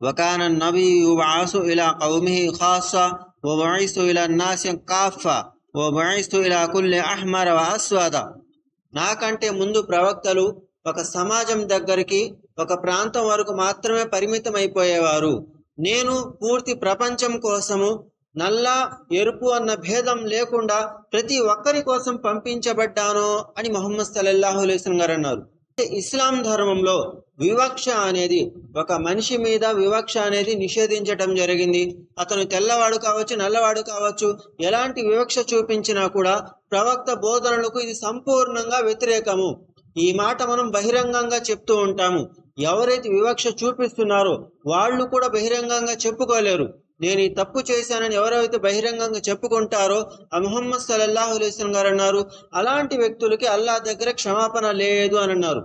وكان النبي يبعث إلى قومه خاصة وبعثت إلى الناس كافة وبعثت إلى كل أحمر وأسود నాకంటే ముందు ప్రవక్తలు ఒక సమాజం దగ్గరికి ఒక ప్రాంతం వరకు మాత్రమే పరిమితం అయిపోయేవారు నేను పూర్తి ప్రపంచం కోసము నల్ల ఎరుపు అన్న భేదం లేకుండా ప్రతి ఒక్కరి కోసం పంపించబడ్డాను అని మొహమ్మద్ సల్లల్లాహు అలైస్లం గారు అన్నారు అంటే ఇస్లాం ధర్మంలో వివక్ష అనేది ఒక మనిషి మీద వివక్ష అనేది నిషేధించటం జరిగింది. అతను తెల్లవాడు కావచ్చు నల్లవాడు కావచ్చు ఎలాంటి వివక్ష చూపించినా కూడా ప్రవక్త బోధనలకు ఇది సంపూర్ణంగా వ్యతిరేకము. ఈ మాట మనం బహిరంగంగా చెప్తూ ఉంటాము. ఎవరైతే వివక్ష చూపిస్తున్నారో వాళ్ళు కూడా బహిరంగంగా చెప్పుకోలేరు. నేను ఈ తప్పు చేశానని ఎవరైతే బహిరంగంగా చెప్పుకుంటారో ఆ ముహమ్మద్ సల్లల్లాహు అలైస్లం గారు అన్నారు అలాంటి వ్యక్తులకి అల్లా దగ్గర క్షమాపణ లేదు అని అన్నారు.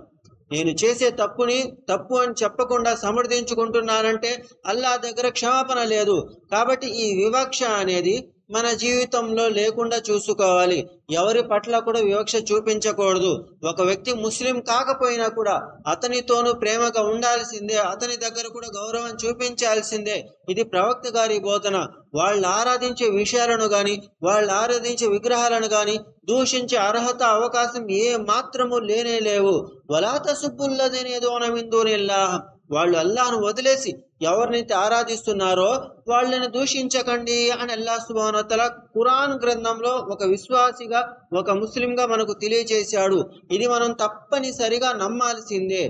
నేను చేసే తప్పుని తప్పు అని చెప్పకుండా సమర్థించుకుంటున్నానంటే అల్లా దగ్గర క్షమాపణ లేదు. కాబట్టి ఈ వివక్ష అనేది మన జీవితంలో లేకుండా చూసుకోవాలి. ఎవరి పట్ల కూడా వివక్ష చూపించకూడదు. ఒక వ్యక్తి ముస్లిం కాకపోయినా కూడా అతనితోనూ ప్రేమగా ఉండాల్సిందే. అతని దగ్గర కూడా గౌరవం చూపించాల్సిందే. ఇది ప్రవక్త గారి బోధన. వాళ్ళు ఆరాధించే విషయాలను గాని వాళ్ళు ఆరాధించే విగ్రహాలను గాని దూషించే అర్హత అవకాశం ఏ మాత్రము లేనే లేవు. వలాత సుబ్బుల్లదేనేదో నమిందోనిల్లా వాళ్ళు అల్లాను వదిలేసి ఎవరినైతే ఆరాధిస్తున్నారో వాళ్ళని దూషించకండి అని అల్లా సుభానతల ఖురాన్ గ్రంథంలో ఒక విశ్వాసిగా ఒక ముస్లింగా మనకు తెలియజేశాడు ఇది మనం తప్పనిసరిగా నమ్మాల్సిందే.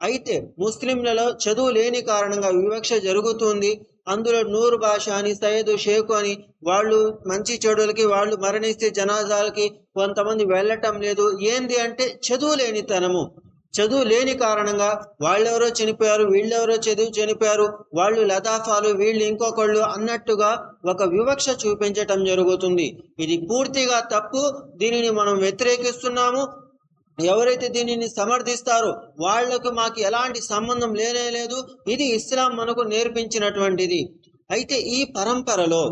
అయితే ముస్లింలలో చదువు లేని కారణంగా వివక్ష జరుగుతుంది. అందులో నూరు భాష అని సయ్యదు షేకు అని వాళ్ళు మంచి చెడులకి వాళ్ళు మరణిస్తే జనాజాలకి కొంతమంది వెళ్ళటం లేదు. ఏంది అంటే చదువు లేనితనము. చదువు లేని కారణంగా వాళ్ళెవరో చనిపోయారు వీళ్ళెవరో చదువు చనిపోయారు వాళ్ళు లతాఫాలు వీళ్ళు ఇంకొకళ్ళు అన్నట్టుగా ఒక వివక్ష చూపించటం జరుగుతుంది. ఇది పూర్తిగా తప్పు. దీనిని మనం వ్యతిరేకిస్తున్నాము. ఎవరైతే దీనిని సమర్థిస్తారో వాళ్ళకు మాకు ఎలాంటి సంబంధం లేనే లేదు. ఇది ఇస్లాం మనకు నేర్పించినటువంటిది. అయితే ఈ పరంపరలో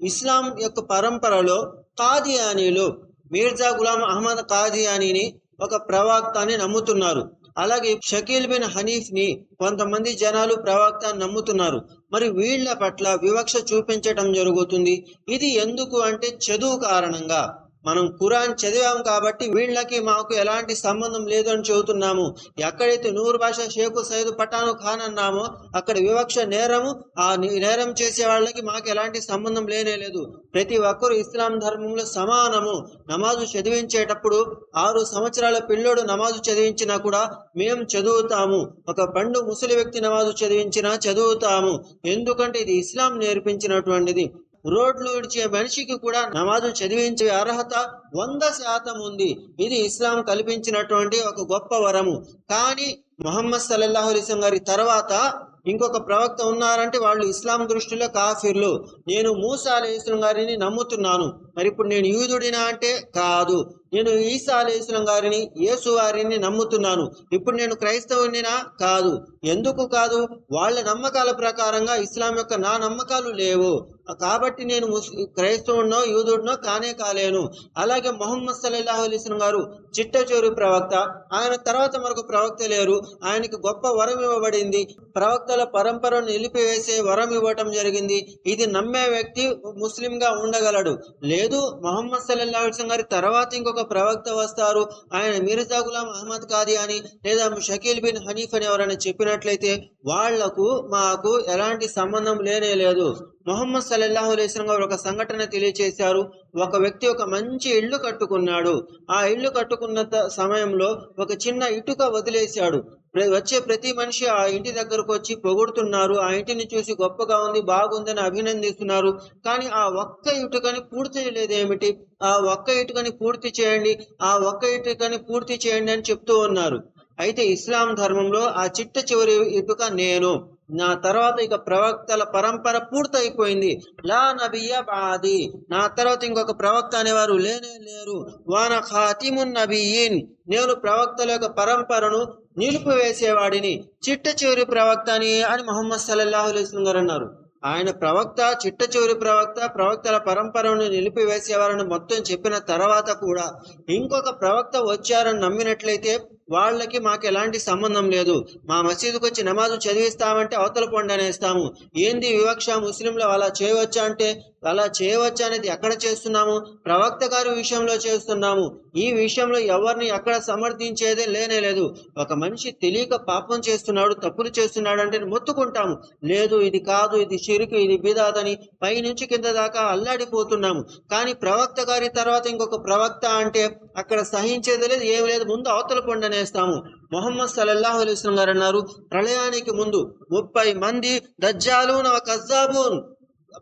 ఇస్లాం యొక్క పరంపరలో కాదియానీలు మీర్జా గులాం అహ్మద్ కాదియానీని ఒక ప్రవక్త అని నమ్ముతున్నారు. అలాగే షకీల్ బిన్ హనీఫ్ని కొంతమంది జనాలు ప్రవక్త అని నమ్ముతున్నారు. మరి వీళ్ళ పట్ల వివక్ష చూపించటం జరుగుతుంది. ఇది ఎందుకు అంటే చదువు కారణంగా. మనం ఖురాన్ చదివాం కాబట్టి వీళ్ళకి మాకు ఎలాంటి సంబంధం లేదు అని చెబుతున్నాము. ఎక్కడైతే నూరు భాష షేకు సైదు పఠాను ఖాన్ అన్నామో అక్కడ వివక్ష నేరము ఆ నేరం చేసే వాళ్ళకి మాకు ఎలాంటి సంబంధం లేనే లేదు. ప్రతి ఒక్కరు ఇస్లాం ధర్మంలో సమానము. నమాజు చదివించేటప్పుడు ఆరు సంవత్సరాల పిల్లోడు నమాజు చదివించినా కూడా మేము చదువుతాము. ఒక పండు ముసలి వ్యక్తి నమాజు చదివించినా చదువుతాము. ఎందుకంటే ఇది ఇస్లాం నేర్పించినటువంటిది. రోడ్లు విడిచే మనిషికి కూడా నమాజు చదివించే అర్హత వంద శాతం ఉంది. ఇది ఇస్లాం కల్పించినటువంటి ఒక గొప్ప వరము. కానీ మొహమ్మద్ సల్లల్లాహు గారి తర్వాత ఇంకొక ప్రవక్త ఉన్నారంటే వాళ్ళు ఇస్లాం దృష్టిలో కాఫీర్లు. నేను మూసా ఇస్లాం గారిని నమ్ముతున్నాను. మరి ఇప్పుడు నేను యూదుడినా అంటే కాదు. నేను ఈసా అలైస్లం గారిని యేసు వారిని నమ్ముతున్నాను. ఇప్పుడు నేను క్రైస్తవునినా కాదు. ఎందుకు కాదు? వాళ్ళ నమ్మకాల ప్రకారంగా ఇస్లాం యొక్క నా నమ్మకాలు లేవు. కాబట్టి నేను ముస్ క్రైస్తవుడినో యూదుడినో కానే కాలేను. అలాగే మొహమ్మద్ సల్లాహు అలీస్లం గారు చిట్టచోరు ప్రవక్త. ఆయన తర్వాత మరొక ప్రవక్త లేరు. ఆయనకి గొప్ప వరం ఇవ్వబడింది. ప్రవక్తల పరంపరను నిలిపివేసే వరం ఇవ్వటం జరిగింది. ఇది నమ్మే వ్యక్తి ముస్లింగా ఉండగలడు. లేదు మొహమ్మద్ సల్లాహు అలీస్లం గారి తర్వాత ఇంకొక ప్రవక్త వస్తారు. ఆయన మీర్జా గులాం అహ్మద్ కాది అని లేదా షకీల్ బిన్ హనీఫ్ అని ఎవరైనా చెప్పినట్లయితే వాళ్ళకు మాకు ఎలాంటి సంబంధం లేనే లేదు. మొహమ్మద్ సల్లల్లాహు గారు ఒక సంఘటన తెలియచేశారు. ఒక వ్యక్తి ఒక మంచి ఇల్లు కట్టుకున్నాడు. ఆ ఇల్లు కట్టుకున్న త- సమయంలో ఒక చిన్న ఇటుక వదిలేశాడు. వచ్చే ప్రతి మనిషి ఆ ఇంటి దగ్గరకు వచ్చి పొగుడుతున్నారు. ఆ ఇంటిని చూసి గొప్పగా ఉంది బాగుందని అభినందిస్తున్నారు. కానీ ఆ ఒక్క ఇటుకని పూర్తి చేయలేదేమిటి? ఆ ఒక్క ఇటుకని పూర్తి చేయండి ఆ ఒక్క ఇటుకని పూర్తి చేయండి అని చెప్తూ ఉన్నారు. అయితే ఇస్లాం ధర్మంలో ఆ చిట్ట చివరి ఇటుక నేను. నా తర్వాత ఇక ప్రవక్తల పరంపర పూర్తయిపోయింది. లా నబియ బాది. నా తర్వాత ఇంకొక ప్రవక్త అనేవారు లేనే లేరు. వాన ఖాతిమున్ నబీన్ నేను ప్రవక్తల యొక్క పరంపరను నిలిపివేసేవాడిని. చిట్ట చివరి ప్రవక్త అని అని మొహమ్మద్ సల్లాహు అలైస్లం గారు అన్నారు. ఆయన ప్రవక్త చిట్ట చివరి ప్రవక్త ప్రవక్తల పరంపరను నిలిపివేసేవారని మొత్తం చెప్పిన తర్వాత కూడా ఇంకొక ప్రవక్త వచ్చారని నమ్మినట్లయితే వాళ్ళకి మాకు ఎలాంటి సంబంధం లేదు. మా మసీదుకు వచ్చి నమాజు చదివిస్తామంటే అవతల పొండి అనేస్తాము. ఏంది వివక్ష? ముస్లింలు అలా చేయవచ్చా అంటే అలా చేయవచ్చా అనేది ఎక్కడ చేస్తున్నాము? ప్రవక్త గారి విషయంలో చేస్తున్నాము. ఈ విషయంలో ఎవరిని ఎక్కడ సమర్థించేదే లేనే లేదు. ఒక మనిషి తెలియక పాపం చేస్తున్నాడు తప్పులు చేస్తున్నాడు అంటే మొత్తుకుంటాము. లేదు ఇది కాదు ఇది చిరుకు ఇది బిదాదని పైనుంచి కింద దాకా అల్లాడిపోతున్నాము. కానీ ప్రవక్త గారి తర్వాత ఇంకొక ప్రవక్త అంటే అక్కడ సహించేది లేదు ఏం లేదు. ముందు అవతల పొండనేస్తాము మొహమ్మద్ సల్లల్లాహు అలైహి గారు అన్నారు ప్రళయానికి ముందు ముప్పై మంది దజ్జాలూన్ కజ్జాబూన్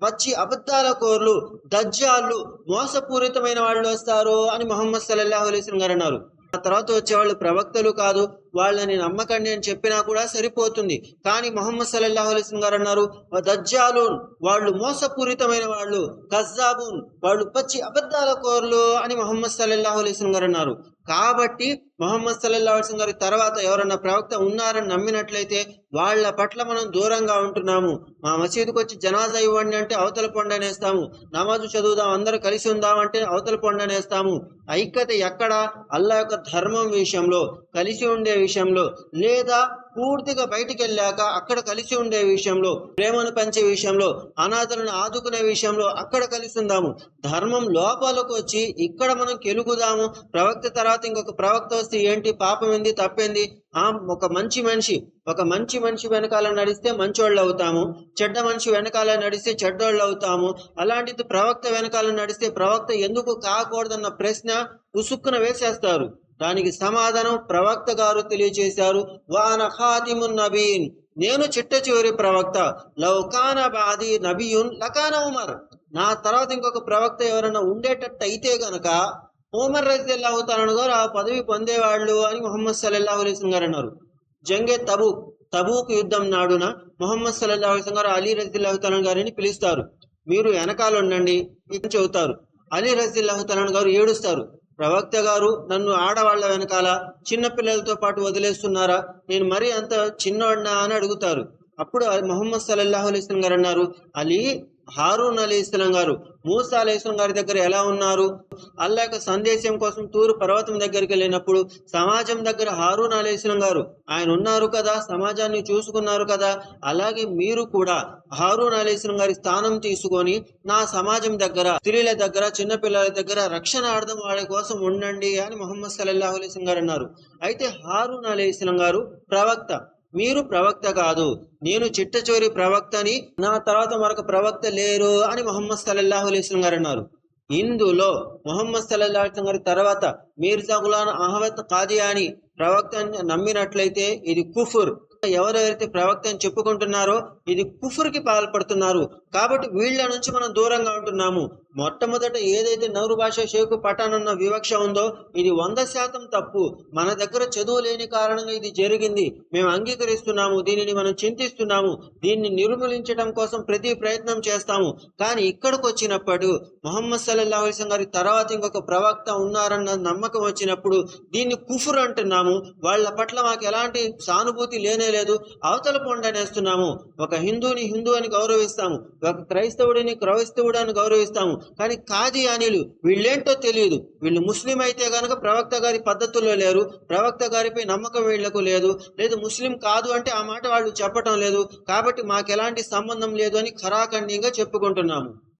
పచ్చి అబద్ధాల కోర్లు దజ్జాలు మోసపూరితమైన వాళ్ళు వస్తారు అని మొహమ్మద్ సల్లల్లాహు అలైహి గారు అన్నారు. ఆ తర్వాత వచ్చేవాళ్ళు ప్రవక్తలు కాదు వాళ్ళని నమ్మకండి అని చెప్పినా కూడా సరిపోతుంది. కానీ మొహమ్మద్ సల్లల్లాహు అలైహి గారు అన్నారు దజ్జాలూన్ వాళ్ళు మోసపూరితమైన వాళ్ళు కజ్జాబూన్ వాళ్ళు పచ్చి అబద్ధాల కోర్లు అని మొహమ్మద్ సల్లల్లాహు అలైహి గారు అన్నారు. కాబట్టి మొహమ్మద్ సల్లల్లా అలైహి గారి తర్వాత ఎవరన్నా ప్రవక్త ఉన్నారని నమ్మినట్లయితే వాళ్ళ పట్ల మనం దూరంగా ఉంటున్నాము. మా మసీదుకు వచ్చి జనాజా ఇవ్వండి అంటే అవతల పొండనేస్తాము నమాజు చదువుదాం అందరూ కలిసి ఉందాం అంటే అవతల పొండనేస్తాము ఐక్యత ఎక్కడ? అల్లా యొక్క ధర్మం విషయంలో కలిసి ఉండే విషయంలో. లేదా పూర్తిగా బయటికి వెళ్ళాక అక్కడ కలిసి ఉండే విషయంలో ప్రేమను పంచే విషయంలో అనాథలను ఆదుకునే విషయంలో అక్కడ కలిసి ఉందాము. ధర్మం లోపలకు వచ్చి ఇక్కడ మనం కెలుగుదాము. ప్రవక్త తర్వాత ఇంకొక ప్రవక్త వస్తే ఏంటి? పాపం ఏంది? తప్పేంది? ఆ ఒక మంచి మనిషి ఒక మంచి మనిషి వెనకాల నడిస్తే మంచోళ్ళు అవుతాము. చెడ్డ మనిషి వెనకాల నడిస్తే చెడ్డోళ్ళు అవుతాము. అలాంటిది ప్రవక్త వెనకాల నడిస్తే ప్రవక్త ఎందుకు కాకూడదన్న ప్రశ్న ఉసుక్కున వేసేస్తారు. దానికి సమాధానం ప్రవక్త గారు తెలియజేశారు వాన ఖాతిమున్ నబీన్. నేను చిట్ట చివరి ప్రవక్త. లౌకాన బాది నబియున్ లకాన ఉమర్. నా తర్వాత ఇంకొక ప్రవక్త ఎవరైనా ఉండేటట్టు అయితే గనక ఉమర్ రజిల్లాహు తాలను గారు ఆ పదవి పొందేవాళ్ళు అని మొహమ్మద్ సల్లల్లాహు అలైస్ గారు అన్నారు. జంగే తబూక్ తబూక్ యుద్ధం నాడున మొహమ్మద్ సల్లల్లాహు అలైస్ గారు అలీ రజిల్లాహు తాలను గారిని పిలుస్తారు. మీరు వెనకాల ఉండండి ఇది చెబుతారు అలీ రజిల్లాహు తాలను గారు ఏడుస్తారు. ప్రవక్త గారు నన్ను ఆడవాళ్ళ వెనకాల చిన్నపిల్లలతో పాటు వదిలేస్తున్నారా? నేను మరీ అంత చిన్నవాడినా అని అడుగుతారు. అప్పుడు మొహమ్మద్ సల్లల్లాహు అలైస్లం గారు అన్నారు అలీ హారూన్ అలీ ఇస్లాం గారు మూసా అలీ ఇస్లాం గారి దగ్గర ఎలా ఉన్నారు? అల్లా యొక్క సందేశం కోసం తూరు పర్వతం దగ్గరికి వెళ్ళినప్పుడు సమాజం దగ్గర హారూన్ అలీ ఇస్లాం గారు ఆయన ఉన్నారు కదా సమాజాన్ని చూసుకున్నారు కదా అలాగే మీరు కూడా హారూన్ అలీ ఇస్లాం గారి స్థానం తీసుకొని నా సమాజం దగ్గర స్త్రీల దగ్గర చిన్నపిల్లల దగ్గర రక్షణ అర్థం వాళ్ళ కోసం ఉండండి అని మొహమ్మద్ సల్లాహు అలైస్ గారు అన్నారు. అయితే హారూన్ అలీ ఇస్లాం గారు ప్రవక్త మీరు ప్రవక్త కాదు. నేను చిట్టచోరి ప్రవక్తని నా తర్వాత మరొక ప్రవక్త లేరు అని మొహమ్మద్ సల్లల్లాహు అలైస్లం గారు అన్నారు. ఇందులో మొహమ్మద్ సల్లల్లాహు గారి తర్వాత మీర్జా గులాన్ అహ్మద్ కాదియాని ప్రవక్త నమ్మినట్లయితే ఇది కుఫుర్ ఎవరెవరైతే ప్రవక్త అని చెప్పుకుంటున్నారో ఇది కుఫుర్కి పాల్పడుతున్నారు. కాబట్టి వీళ్ళ నుంచి మనం దూరంగా ఉంటున్నాము. మొట్టమొదట ఏదైతే నౌరు భాష షేకు పఠానన్న వివక్ష ఉందో ఇది వంద శాతం తప్పు. మన దగ్గర చదువు లేని కారణంగా ఇది జరిగింది. మేము అంగీకరిస్తున్నాము దీనిని మనం చింతిస్తున్నాము దీన్ని నిర్మూలించడం కోసం ప్రతి ప్రయత్నం చేస్తాము. కానీ ఇక్కడికి వచ్చినప్పుడు మొహమ్మద్ సల్లల్లా అలైహి గారి తర్వాత ఇంకొక ప్రవక్త ఉన్నారన్న నమ్మకం వచ్చినప్పుడు దీన్ని కుఫుర్ అంటున్నాము. వాళ్ళ పట్ల మాకు ఎలాంటి సానుభూతి లేనే లేదు. అవతల పొండనేస్తున్నాము. ఒక హిందూని హిందూ అని గౌరవిస్తాము. ఒక క్రైస్తవుడిని క్రైస్తవుడు అని గౌరవిస్తాము. కానీ కాదియానీలు వీళ్ళేంటో తెలియదు. వీళ్ళు ముస్లిం అయితే గనక ప్రవక్త గారి పద్ధతుల్లో లేరు. ప్రవక్త గారిపై నమ్మకం వీళ్ళకు లేదు. లేదు ముస్లిం కాదు అంటే ఆ మాట వాళ్ళు చెప్పటం లేదు. కాబట్టి మాకు ఎలాంటి సంబంధం లేదు అని ఖరాఖండిగా చెప్పుకుంటున్నాము.